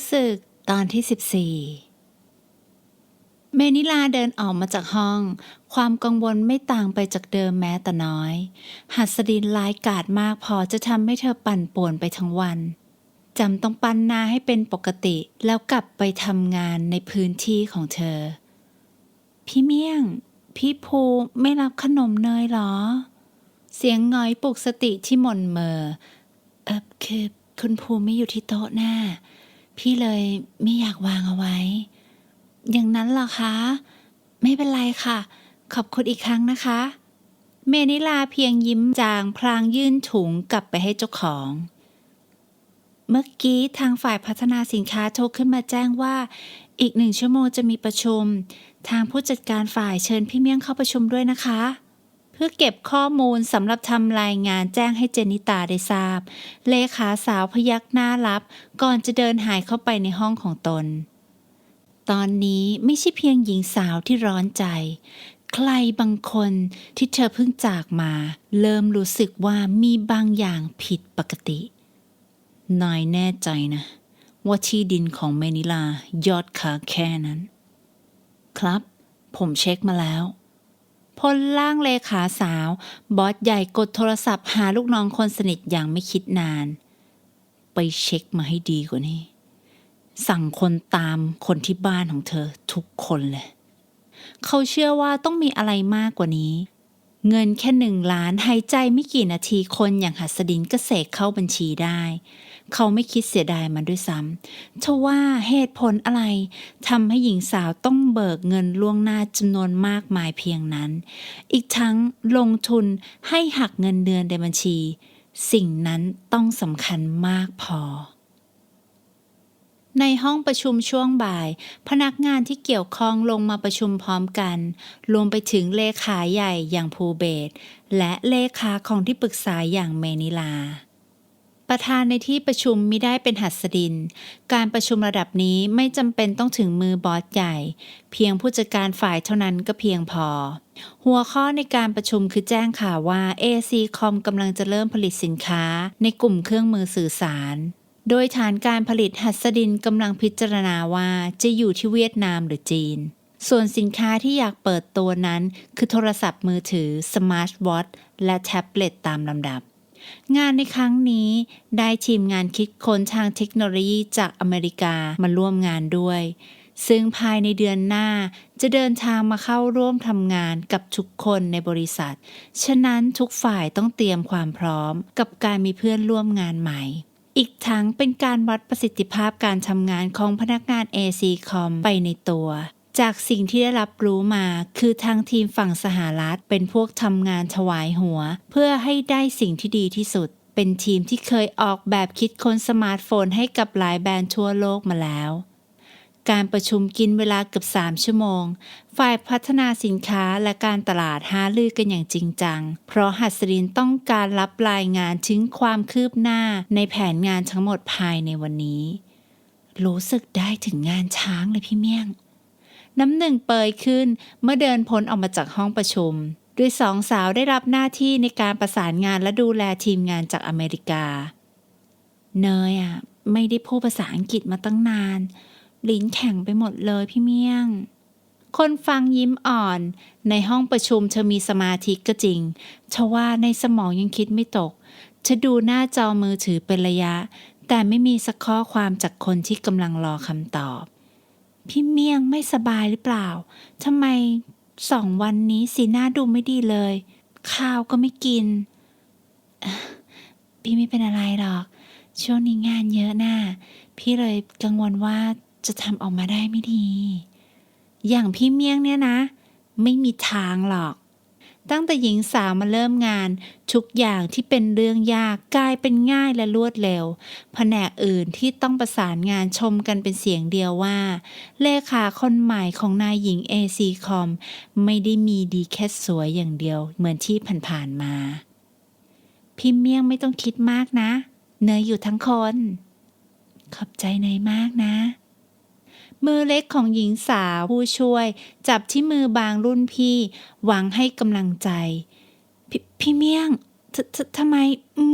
เล่นรู้สึกตอนที่ 14 เมนิลาเดินออกมาจากห้อง ความกังวลไม่ต่างไปจากเดิมแม้แต่น้อย หัสดินร้ายกาจมากพอจะทำให้เธอปั่นป่วนไปทั้งวันจำต้องปั้นหน้าให้เป็นปกติแล้วกลับไปทำงานในพื้นที่ของเธอ พี่เมี่ยง พี่ภูไม่รับขนมเนยเหรอ เสียงงอยปลุกสติที่หม่นเมอเออคือคุณภูไม่อยู่ที่โต๊ะหน้า พี่เลยไม่อยากวางเอาไว้ อย่างนั้นเหรอคะ ไม่เป็นไรค่ะ ขอบคุณอีกครั้งนะคะ เมนิลาเพียงยิ้มจางพลางยื่นถุงกลับไปให้เจ้าของ เมื่อกี้ทางฝ่ายพัฒนาสินค้าโทรขึ้นมาแจ้งว่า อีกหนึ่งชั่วโมงจะมีประชุม ทางผู้จัดการฝ่ายเชิญพี่เมี่ยงเข้าประชุมด้วยนะคะ พื่อเก็บข้อมูลสำหรับทำรายงานแจ้งให้เจนิตาได้ทราบ เลขาสาวพยักหน้ารับ ก่อนจะเดินหายเข้าไปในห้องของตน ตอนนี้ไม่ใช่เพียงหญิงสาวที่ร้อนใจ ใครบางคนที่เธอเพิ่งจากมา เริ่มรู้สึกว่ามีบางอย่างผิดปกตินายแน่ใจนะ ว่าที่ดินของเมนิลายอดค้าแค่นั้น ครับ ผมเช็คมาแล้ว พลล่างเลขาสาว บอสใหญ่กดโทรศัพท์หาลูกน้องคนสนิทอย่างไม่คิดนาน ไปเช็คมาให้ดีกว่านี้ สั่งคนตามคนที่บ้านของเธอทุกคนเลย เขาเชื่อว่าต้องมีอะไรมากกว่านี้ เงินแค่หนึ่งล้านหายใจไม่กี่นาทีคนอย่างหัสดินก็เสกเข้าบัญชีได้ เขาไม่คิดเสียดายมันด้วยซ้ำทว่าเหตุผลอะไรทำให้หญิงสาวต้องเบิกเงินล่วงหน้าจำนวนมากมายเพียงนั้น อีกทั้งลงทุนให้หักเงินเดือนในบัญชี สิ่งนั้นต้องสำคัญมากพอในห้องประชุมช่วงบ่าย พนักงานที่เกี่ยวข้องลงมาประชุมพร้อมกัน รวมไปถึงเลขาใหญ่อย่างภูเบศและเลขาของที่ปรึกษาอย่างเมนิลา ประธานในที่ประชุมมิได้เป็นหัสดิน การประชุมระดับนี้ไม่จำเป็นต้องถึงมือบอสใหญ่ เพียงผู้จัดการฝ่ายเท่านั้นก็เพียงพอ หัวข้อในการประชุมคือแจ้งข่าวว่า AC Com กำลังจะเริ่มผลิตสินค้าในกลุ่มเครื่องมือสื่อสาร โดยฐานการผลิตหัสดินกำลังพิจารณาว่าจะอยู่ที่เวียดนามหรือจีนส่วนสินค้าที่อยากเปิดตัวนั้น คือโทรศัพท์มือถือ สมาร์ทวอทและแท็บเล็ตตามลำดับ งานในครั้งนี้ได้ทีมงานคิดค้นทางเทคโนโลยีจากอเมริกามาร่วมงานด้วย ซึ่งภายในเดือนหน้าจะเดินทางมาเข้าร่วมทำงานกับทุกคนในบริษัท ฉะนั้นทุกฝ่ายต้องเตรียมความพร้อมกับการมีเพื่อนร่วมงานใหม่ อีกทั้งเป็นการวัดประสิทธิภาพการทำงานของพนักงาน AC Com ไปในตัว จากสิ่งที่ได้รับรู้มา คือทางทีมฝั่งสหรัฐเป็นพวกทำงานถวายหัว เพื่อให้ได้สิ่งที่ดีที่สุด เป็นทีมที่เคยออกแบบคิดค้นสมาร์ทโฟนให้กับหลายแบรนด์ทั่วโลกมาแล้วการประชุมกินเวลาเกือบ3 ชั่วโมง ฝ่ายพัฒนาสินค้าและการตลาดหาลือกันอย่างจริงจัง เพราะหัสดินต้องการรับรายงานถึงความคืบหน้าในแผนงานทั้งหมดภายในวันนี้ รู้สึกได้ถึงงานช้างเลยพี่เมี่ยง น้ำหนึ่งเปยขึ้นเมื่อเดินพ้นออกมาจากห้องประชุมด้วยสองสาวได้รับหน้าที่ในการประสานงานและดูแลทีมงานจากอเมริกา เนยอะ ไม่ได้พูดภาษาอังกฤษมาตั้งนาน ลิ้นแข็งไปหมดเลยพี่เมี่ยง คนฟังยิ้มอ่อน ในห้องประชุมเธอมีสมาธิก็จริงทว่าในสมองยังคิดไม่ตกเธอดูหน้าจอมือถือเป็นระยะ แต่ไม่มีสักข้อความจากคนที่กำลังรอคำตอบ พี่เมี่ยงไม่สบายหรือเปล่าทำไมสองวันนี้สีหน้าดูไม่ดีเลย ข้าวก็ไม่กิน พี่ไม่เป็นอะไรหรอก ช่วงนี้งานเยอะน่ะพี่เลยกังวลว่าจะทำออกมาได้ไม่ดี อย่างพี่เมี่ยงเนี่ยนะ ไม่มีทางหรอก ตั้งแต่หญิงสาวมาเริ่มงาน ทุกอย่างที่เป็นเรื่องยากกลายเป็นง่ายและรวดเร็ว แผนกอื่นที่ต้องประสานงานชมกันเป็นเสียงเดียวว่า เลขาคนใหม่ของนายหญิง AC Com ไม่ได้มีดีแค่สวยอย่างเดียว เหมือนที่ผ่านๆมา พี่เมี่ยงไม่ต้องคิดมากนะ เนยอยู่ทั้งคน ขอบใจเนยมากนะ มือเล็กของหญิงสาวผู้ช่วย จับที่มือบางรุ่นพี่ หวังให้กำลังใจพพี่เมี่ยงททำไม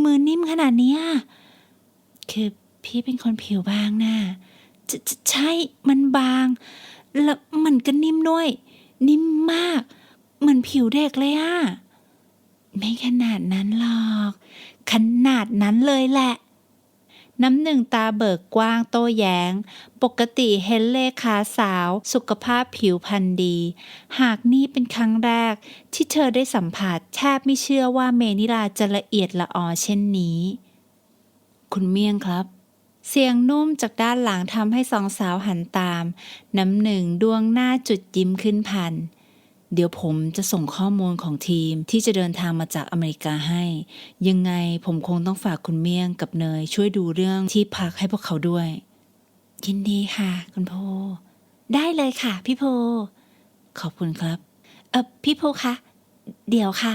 มือนิ่มขนาดเนี้ยคือพี่เป็นคนผิวบางนะ่ะใชใชใช่มันบาง แล้วมันก็นิ่มด้วย นิ่มมาก เหมือนผิวเด็กเลยอะไม่ขนาดนั้นหรอก ขนาดนั้นเลยแหละ น้ำหนึ่งตาเบิกกว้างโต้แยง้ง ปกติเห็นเลขาสาว สุขภาพผิวพรรณดี หากนี่เป็นครั้งแรก ที่เธอได้สัมผัสแทบไม่เชื่อว่าเมนิลาจะละเอียดละออเช่นนี้ คุณเมี่ยงครับ เสียงนุ่มจากด้านหลังทำให้สองสาวหันตาม น้ำหนึ่งดวงหน้าจุดยิ้มขึ้นพัน เดี๋ยวผมจะส่งข้อมูลของทีมที่จะเดินทางมาจากอเมริกาให้ ยังไงผมคงต้องฝากคุณเมี่ยงกับเนยช่วยดูเรื่องที่พักให้พวกเขาด้วย ยินดีค่ะ คุณโพ ได้เลยค่ะ พี่โพ ขอบคุณครับ เออพี่โพคะ เดี๋ยวค่ะ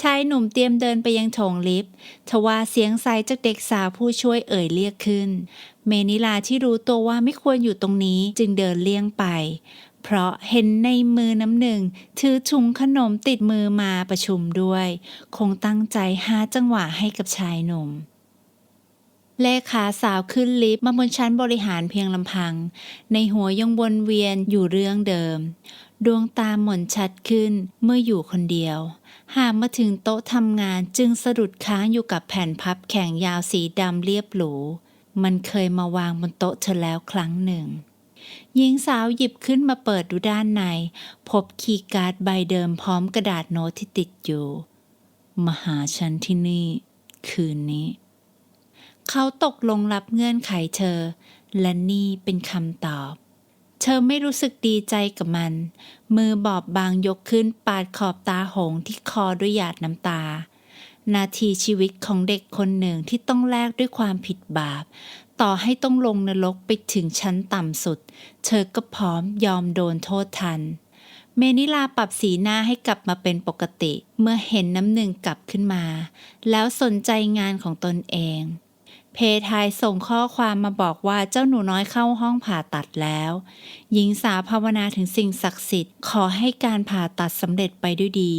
ชายหนุ่มเตรียมเดินไปยังโถงลิฟต์ทว่าเสียงใสจากเด็กสาวผู้ช่วยเอ่ยเรียกขึ้น เมนิลาที่รู้ตัวว่าไม่ควรอยู่ตรงนี้จึงเดินเลี่ยงไป เพราะเห็นในมือน้ำหนึ่ง ถือถุงขนมติดมือมาประชุมด้วย คงตั้งใจหาจังหวะให้กับชายหนุ่มเลขาสาวขึ้นลิฟต์มาบนชั้นบริหารเพียงลำพัง ในหัวยังวนเวียนอยู่เรื่องเดิม ดวงตาหม่นชัดขึ้นเมื่ออยู่คนเดียว หากมาถึงโต๊ะทำงานจึงสะดุดค้างอยู่กับแผ่นพับแข็งยาวสีดำเรียบหรู มันเคยมาวางบนโต๊ะเธอแล้วครั้งหนึ่ง หญิงสาวหยิบขึ้นมาเปิดดูด้านใน พบคีย์การ์ดใบเดิมพร้อมกระดาษโน้ตที่ติดอยู่ มาหาฉันที่นี่ คืนนี้ เขาตกลงรับเงื่อนไขเธอ และนี่เป็นคำตอบ เธอไม่รู้สึกดีใจกับมัน มือบอบบางยกขึ้นปาดขอบตาหงที่คอด้วยหยาดน้ำตานาทีชีวิตของเด็กคนหนึ่งที่ต้องแลกด้วยความผิดบาป ต่อให้ต้องลงนรกไปถึงชั้นต่ำสุด เธอก็พร้อมยอมโดนโทษทัน เมนิลาปรับสีหน้าให้กลับมาเป็นปกติ เมื่อเห็นน้ำหนึ่งกลับขึ้นมา แล้วสนใจงานของตนเอง เพทายส่งข้อความมาบอกว่าเจ้าหนูน้อยเข้าห้องผ่าตัดแล้ว หญิงสาวภาวนาถึงสิ่งศักดิ์สิทธิ์ ขอให้การผ่าตัดสำเร็จไปด้วยดี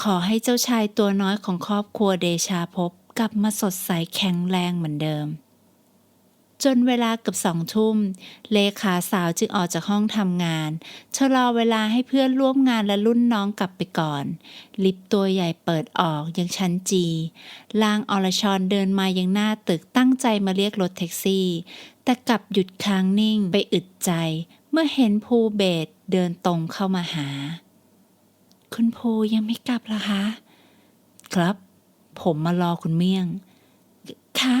ขอให้เจ้าชายตัวน้อยของครอบครัวเดชาภพกลับมาสดใสแข็งแรงเหมือนเดิม จนเวลาเกือบสองทุ่ม เลขาสาวจึงออกจากห้องทำงาน ชะลอเวลาให้เพื่อนร่วมงานและรุ่นน้องกลับไปก่อน ลิฟต์ตัวใหญ่เปิดออกยังชั้นจีลางอรชรเดินมายังหน้าตึกตั้งใจมาเรียกรถแท็กซี่ แต่กลับหยุดค้างนิ่งไปอึดใจ เมื่อเห็นภูเบศเดินตรงเข้ามาหา คุณภูยังไม่กลับเหรอคะ ครับ ผมมารอคุณเมี่ยง คะ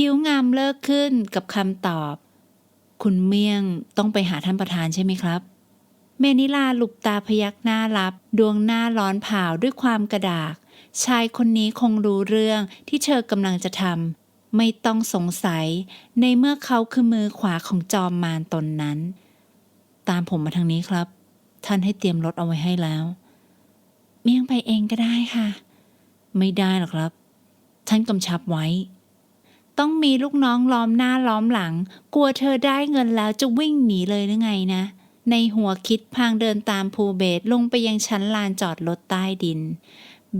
คิ้วงามเลิกขึ้นกับคำตอบ คุณเมี่ยงต้องไปหาท่านประธานใช่ไหมครับ เมนิลาหลุบตาพยักหน้ารับ ดวงหน้าร้อนเผาด้วยความกระดาก ชายคนนี้คงรู้เรื่องที่เธอกำลังจะทำไม่ต้องสงสัย ในเมื่อเขาคือมือขวาของจอมมารตนนั้น ตามผมมาทางนี้ครับ ท่านให้เตรียมรถเอาไว้ให้แล้ว เมี่ยงไปเองก็ได้ค่ะ ไม่ได้หรอกครับ ท่านกำชับไว้ ต้องมีลูกน้องล้อมหน้าล้อมหลัง กลัวเธอได้เงินแล้วจะวิ่งหนีเลยหรือไงนะ ในหัวคิดพางเดินตามภูเบศลงไปยังชั้นลานจอดรถใต้ดิน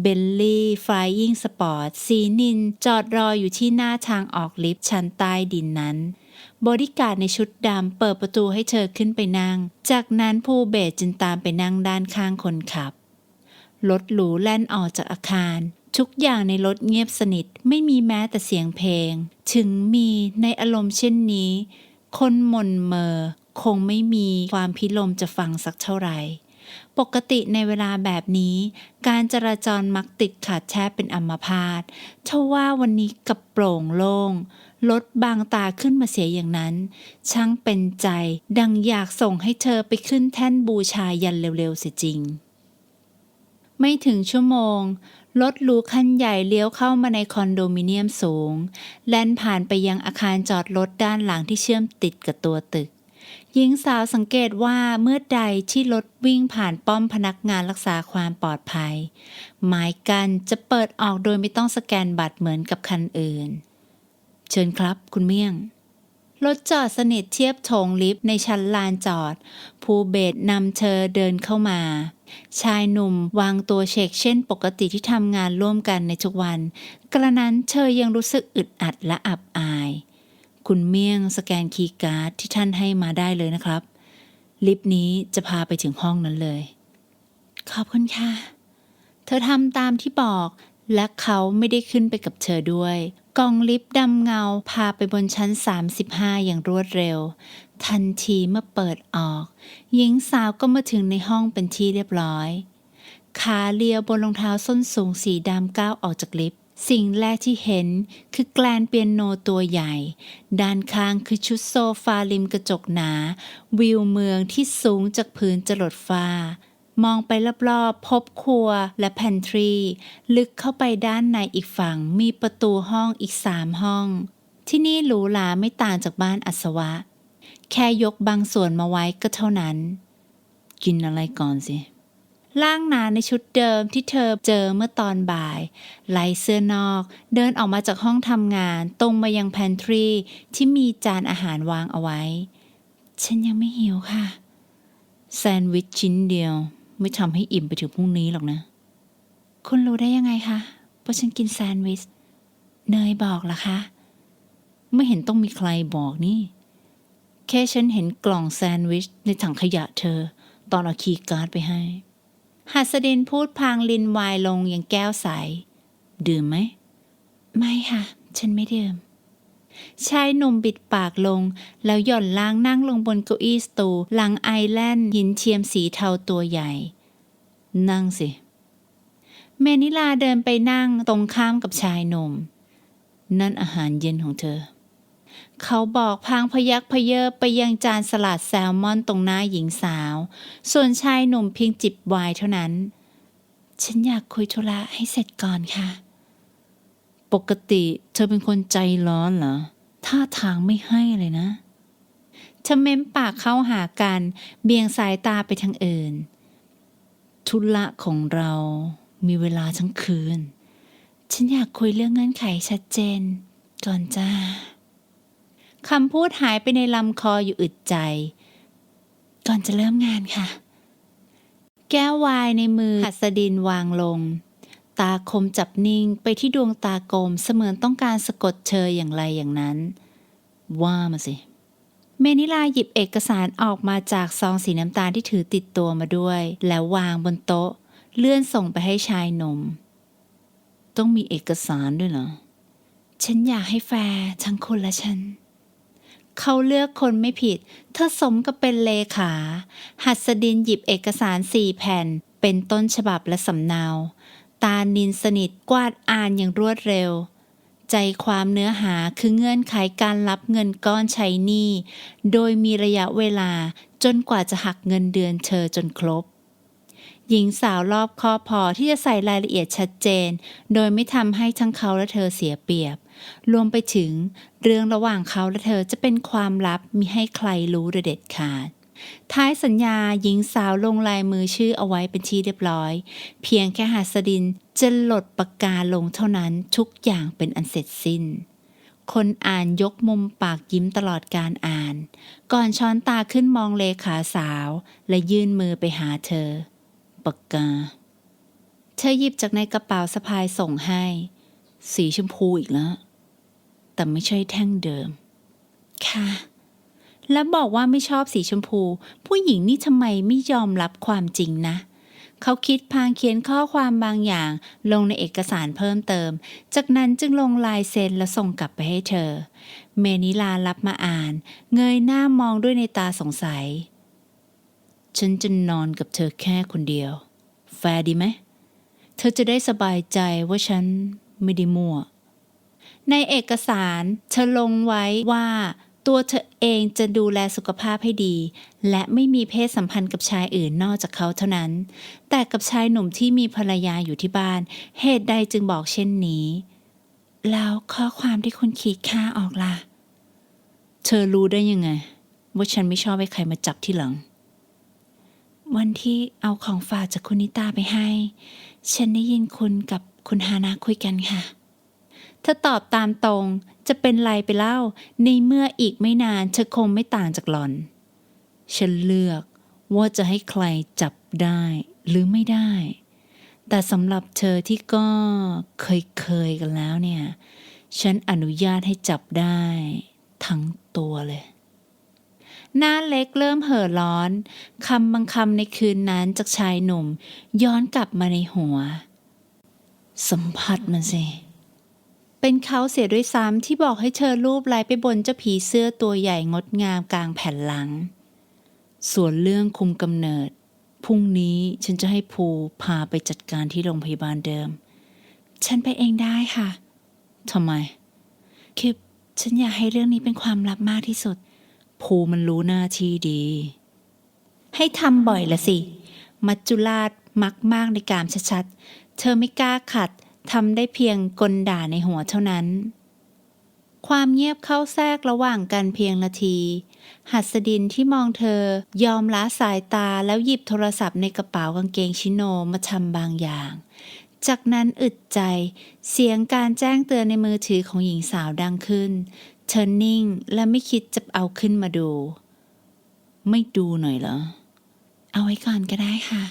เบลลี่ฟลายยิงสปอร์ต สีนิน จอดรออยู่ที่หน้าทางออกลิฟต์ชั้นใต้ดินนั้น บริการในชุดดำเปิดประตูให้เธอขึ้นไปนั่ง จากนั้นภูเบศจึงตามไปนั่งด้านข้างคนขับ รถหรูแล่นออกจากอาคาร ทุกอย่างในรถเงียบสนิทไม่มีแม้แต่เสียงเพลง ถึงมีในอารมณ์เช่นนี้ คนหม่นเมอ คงไม่มีความพิลมจะฟังสักเท่าไหร่ปกติในเวลาแบบนี้ การจราจรมักติดขัดแทบเป็นอัมพาตเท่าว่าวันนี้กับโปร่งโล่งรถบางตาขึ้นมาเสียอย่างนั้น ช่างเป็นใจ ดังอยากส่งให้เธอไปขึ้นแท่นบูชายันเร็วๆเสียจริง ไม่ถึงชั่วโมง รถหรูคันใหญ่เลี้ยวเข้ามาในคอนโดมิเนียมสูง แล่นผ่านไปยังอาคารจอดรถด้านหลังที่เชื่อมติดกับตัวตึก หญิงสาวสังเกตว่าเมื่อใดที่รถวิ่งผ่านป้อมพนักงานรักษาความปลอดภัย หมายกันจะเปิดออกโดยไม่ต้องสแกนบัตรเหมือนกับคันอื่น เชิญครับคุณเมี่ยงรถจอดสนิทเทียบโถงลิฟต์ในชั้นลานจอด ภูเบศนำเธอเดินเข้ามา ชายหนุ่มวางตัวเช็คเช่นปกติที่ทำงานร่วมกันในทุกวัน กระนั้นเธอยังรู้สึกอึดอัดและอับอาย คุณเมี่ยงสแกนคีย์การ์ดที่ท่านให้มาได้เลยนะครับ ลิฟต์นี้จะพาไปถึงห้องนั้นเลย ขอบคุณค่ะ เธอทำตามที่บอกและเขาไม่ได้ขึ้นไปกับเธอด้วย กองลิฟต์ดำเงาพาไปบนชั้น 35 อย่างรวดเร็ว ทันทีเมื่อเปิดออก หญิงสาวก็มาถึงในห้องเป็นที่เรียบร้อย ขาเลียวบนรองเท้าส้นสูงสีดำก้าวออกจากลิฟต์สิ่งแรกที่เห็นคือแกลนเปียโนตัวใหญ่ ด้านข้างคือชุดโซฟาริมกระจกหนา วิวเมืองที่สูงจากพื้นจรดฟ้า มองไปรอบๆ พบครัวและแพนทรี ลึกเข้าไปด้านในอีกฝั่งมีประตูห้องอีกสามห้อง ที่นี่หรูหราไม่ต่างจากบ้านอัศวะ แค่ยกบางส่วนมาไว้ก็เท่านั้น กินอะไรก่อนสิร่างหนาในชุดเดิมที่เธอเจอเมื่อตอนบ่ายไล่เสื้อนอก เดินออกมาจากห้องทำงาน ตรงมายังแพนทรีที่มีจานอาหารวางเอาไว้ ฉันยังไม่หิวค่ะ แซนด์วิชชิ้นเดียว ไม่ทำให้อิ่มไปถึงพรุ่งนี้หรอกนะ คุณรู้ได้ยังไงคะว่าฉันกินแซนด์วิช เนยบอกเหรอคะ ไม่เห็นต้องมีใครบอกนี่ แค่ฉันเห็นกล่องแซนด์วิช ในถังขยะเธอ ตอนเอาคีย์การ์ดไปให้ หัสดินพูดพางลินไวายลงอย่างแก้วใส ดื่มไหม ไม่ค่ะ ฉันไม่ดื่ม ชายหนุ่มบิดปากลง แล้วหย่อนล่างนั่งลงบนเก้าอี้สตูหลังไอแลนด์หินเทียมสีเทาตัวใหญ่ นั่งสิ เมนิลาเดินไปนั่งตรงข้ามกับชายหนุ่ม นั่นอาหารเย็นของเธอ เขาบอกพางพยักพเยิบไปยังจานสลัดแซลมอนตรงหน้าหญิงสาว ส่วนชายหนุ่มเพียงจิบไวน์เท่านั้น ฉันอยากคุยธุระให้เสร็จก่อนค่ะ ปกติเธอเป็นคนใจร้อนเหรอท่าทางไม่ให้เลยนะเธอเม้มปากเข้าหากัน เบี่ยงสายตาไปทางอื่นธุระของเรามีเวลาทั้งคืน ฉันอยากคุยเรื่องเงื่อนไขชัดเจน ก่อนจ้าคำพูดหายไปในลำคออยู่อึดใจ ก่อนจะเริ่มงานค่ะ แก้ววายในมือหัสดินวางลง ตาคมจับนิ่งไปที่ดวงตากลมเสมือนต้องการสะกดเธออย่างไรอย่างนั้น ว่ามาสิ เมนิลาหยิบเอกสารออกมาจากซองสีน้ำตาลที่ถือติดตัวมาด้วย แล้ววางบนโต๊ะ เลื่อนส่งไปให้ชายหนุ่มต้องมีเอกสารด้วยเหรอ ฉันอยากให้แฟร์ทั้งคุณและฉัน เขาเลือกคนไม่ผิด เธอสมกับเป็นเลขา หัสดินหยิบเอกสารสี่แผ่น เป็นต้นฉบับและสำเนา ตานินสนิทกวาดอ่านอย่างรวดเร็ว ใจความเนื้อหาคือเงื่อนไขการรับเงินก้อนใช้หนี้ โดยมีระยะเวลาจนกว่าจะหักเงินเดือนเธอจนครบ หญิงสาวรอบคอพอที่จะใส่รายละเอียดชัดเจน โดยไม่ทำให้ทั้งเขาและเธอเสียเปรียบ รวมไปถึง เรื่องระหว่างเขาและเธอจะเป็นความลับมิให้ใครรู้โดยเด็ดขาด ท้ายสัญญาหญิงสาวลงลายมือชื่อเอาไว้เป็นที่เรียบร้อย เพียงแค่หัสดินจะหลดปากกาลงเท่านั้นทุกอย่างเป็นอันเสร็จสิ้น คนอ่านยกมุมปากยิ้มตลอดการอ่าน ก่อนช้อนตาขึ้นมองเลขาสาว และยื่นมือไปหาเธอปากกา เธอหยิบจากในกระเป๋าสะพายส่งให้ สีชมพูอีกแล้ว แต่ไม่ใช่แท่งเดิม ค่ะ และบอกว่าไม่ชอบสีชมพู ผู้หญิงนี่ทำไมไม่ยอมรับความจริงนะ เขาคิดพางเขียนข้อความบางอย่าง ลงในเอกสารเพิ่มเติม จากนั้นจึงลงลายเซ็นและส่งกลับไปให้เธอ เมนิลารับมาอ่าน เงยหน้ามองด้วยในตาสงสัย ฉันจะนอนกับเธอแค่คนเดียว แฟร์ดีไหม เธอจะได้สบายใจว่าฉันไม่ได้มั่วในเอกสารเธอลงไว้ว่า ตัวเธอเองจะดูแลสุขภาพให้ดี และไม่มีเพศสัมพันธ์กับชายอื่นนอกจากเขาเท่านั้น แต่กับชายหนุ่มที่มีภรรยาอยู่ที่บ้าน เหตุใดจึงบอกเช่นนี้ แล้วข้อความที่คุณขีดค่าออกล่ะ เธอรู้ได้ยังไง ว่าฉันไม่ชอบให้ใครมาจับที่หลัง วันที่เอาของฝากจากคุณนิตาไปให้ ฉันได้ยินคุณกับคุณฮานาคุยกันค่ะ ธอตอบตามตรง จะเป็นไรไปเล่า ในเมื่ออีกไม่นานเธอคงไม่ต่างจากหลอน ฉันเลือกว่าจะให้ใครจับได้หรือไม่ได้ แต่สำหรับเธอที่ก็เคยเคยๆกันแล้วเนี่ย ฉันอนุญาตให้จับได้ ทั้งตัวเลย หน้าเล็กเริ่มเห่อร้อนคำบางคำในคืนนั้นจากชายหนุ่ม ย้อนกลับมาในหัว สัมผัสมันสิ เป็นเขาเสียด้วยซ้ำที่บอกให้เธอรูปไล้ไปบนเจ้าผีเสื้อตัวใหญ่งดงามกลางแผ่นหลัง ส่วนเรื่องคุมกำเนิด พรุ่งนี้ฉันจะให้ภูพาไปจัดการที่โรงพยาบาลเดิม ฉันไปเองได้ค่ะทำไม คือฉันอยากให้เรื่องนี้เป็นความลับมากที่สุด ภูมันรู้หน้าที่ดี ให้ทำบ่อยละสิ มัจจุราชมักมากในการชัดๆ เธอไม่กล้าขัด ทำได้เพียงกลด่าในหัวเท่านั้น ความเงียบเข้าแทรกระหว่างกันเพียงนาที หัสดินที่มองเธอยอมละสายตาแล้วหยิบโทรศัพท์ในกระเป๋ากางเกงชิโนมาทำบางอย่าง จากนั้นอึดใจ เสียงการแจ้งเตือนในมือถือของหญิงสาวดังขึ้น เธอนิ่งและไม่คิดจะเอาขึ้นมาดู ไม่ดูหน่อยเหรอ เอาไว้ก่อนก็ได้ค่ะ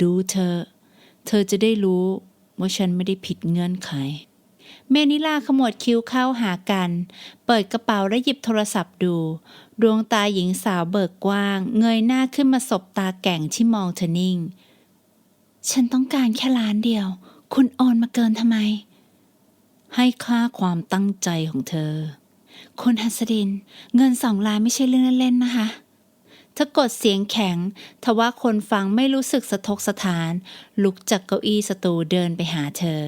ดูเธอ เธอจะได้รู้ ว่าฉันไม่ได้ผิดเงื่อนไข เมนิลาขมวดคิ้วเข้าหากัน เปิดกระเป๋าและหยิบโทรศัพท์ดู ดวงตาหญิงสาวเบิกกว้าง เงยหน้าขึ้นมาสบตาแก่งที่มองเธอนิ่ง ฉันต้องการแค่ล้านเดียว คุณโอนมาเกินทำไม ให้ค่าความตั้งใจของเธอ คุณฮัสดิน เงินสองล้านไม่ใช่เรื่องเล่นๆนะคะ เธอกดเสียงแข็ง ทว่าคนฟังไม่รู้สึกสะทกสะถาน ลุกจากเก้าอี้สตูเดินไปหาเธอ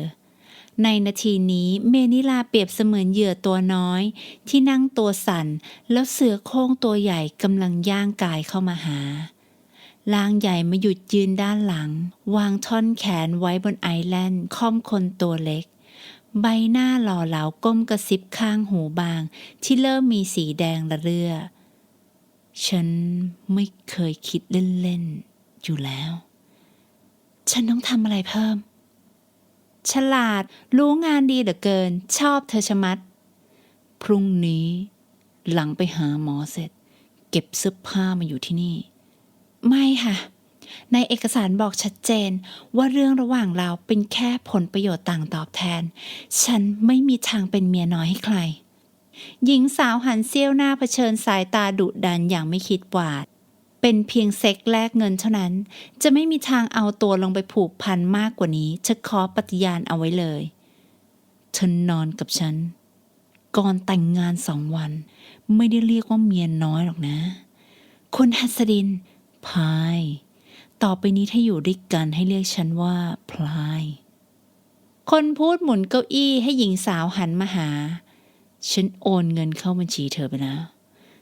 ในนาทีนี้เมนิลาเปรียบเสมือนเหยื่อตัวน้อย ที่นั่งตัวสั่น แล้วเสือโคร่งตัวใหญ่กำลังย่างกายเข้ามาหาลางใหญ่มาหยุดยืนด้านหลัง วางท่อนแขนไว้บนไอแลนด์ค่อมคนตัวเล็ก ใบหน้าหล่อเหลาก้มกระซิบข้างหูบาง ที่เริ่มมีสีแดงระเรื่อ ฉันไม่เคยคิดเล่น ๆ อยู่แล้ว ฉันต้องทำอะไรเพิ่ม ฉลาดรู้งานดีเหลือเกิน ชอบเธอชะมัด พรุ่งนี้ หลังไปหาหมอเสร็จ เก็บเสื้อผ้ามาอยู่ที่นี่ ไม่ค่ะ ในเอกสารบอกชัดเจนว่าเรื่องระหว่างเราเป็นแค่ผลประโยชน์ต่างตอบแทน ฉันไม่มีทางเป็นเมียน้อยให้ใคร หญิงสาวหันเซี่ยวหน้าเผชิญสายตาดุดันอย่างไม่คิดหวาด เป็นเพียงเซ็กแลกเงินเท่านั้น จะไม่มีทางเอาตัวลงไปผูกพันมากกว่านี้ฉันขอปฏิญาณเอาไว้เลยเธอนอนกับฉัน ก่อนแต่งงานสองวัน ไม่ได้เรียกว่าเมียน้อยหรอกนะ คุณฮัสดิน พาย ต่อไปนี้ถ้าอยู่ด้วยกันให้เรียกฉันว่าพลาย คนพูดหมุนเก้าอี้ให้หญิงสาวหันมาหา ฉันโอนเงินเข้าบัญชีเธอไปแล้ว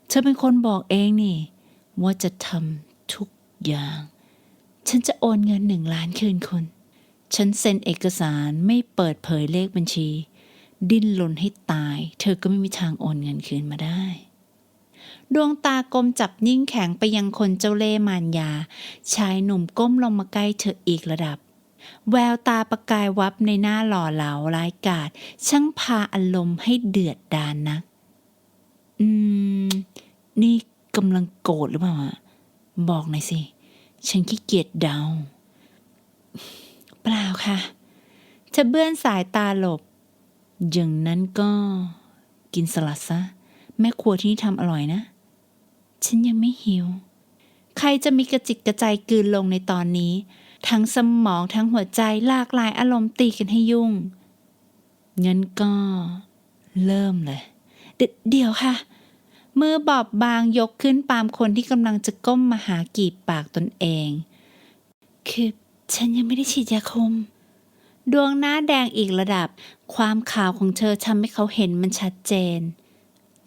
เธอเป็นคนบอกเองนี่ ว่าจะทำทุกอย่าง ฉันจะโอนเงินหนึ่งล้านคืนคุณ ฉันเซ็นเอกสารไม่เปิดเผยเลขบัญชี ดิ้นรนให้ตาย เธอก็ไม่มีทางโอนเงินคืนมาได้ดวงตากลมจับนิ่งแข็งไปยังคนเจ้าเล่ห์มารยา ชายหนุ่มก้มลงมาใกล้เธออีกระดับ แววตาประกายวับในหน้าหล่อเหลาร้ายกาจช่างพาอารมณ์ให้เดือดดานนัก อืม นี่กำลังโกรธหรือเปล่าบอกหน่อยสิ ฉันขี้เกียจเดา เปล่าค่ะเธอเบื้อนสายตาหลบ อย่างนั้นก็กินสลัดซะ แม่ครัวที่นี่ทำอร่อยนะ ฉันยังไม่หิว ใครจะมีกระจิกกระใจกืนลงในตอนนี้ ทั้งสมองทั้งหัวใจหลากหลายอารมณ์ตีกันให้ยุ่ง งั้นก็เริ่มเลยเดเดี๋ยวค่ะ มือบอบบางยกขึ้นปามคนที่กำลังจะก้มมาหากีบปากตนเอง คือฉันยังไม่ได้ฉีดยาคุม ดวงหน้าแดงอีกระดับ ความขาวของเธอทำให้เขาเห็นมันชัดเจน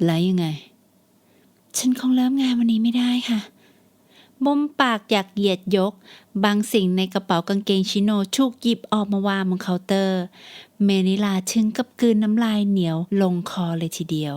แล้วยังไง ฉันคงเริ่มงานวันนี้ไม่ได้ค่ะ มุมปากอยากเหยียดยก บางสิ่งในกระเป๋ากางเกงชิโนชูกหยิบออกมาวางบนเคาน์เตอร์ เมนิลาชึงกับกลืนน้ำลายเหนียวลงคอเลยทีเดียว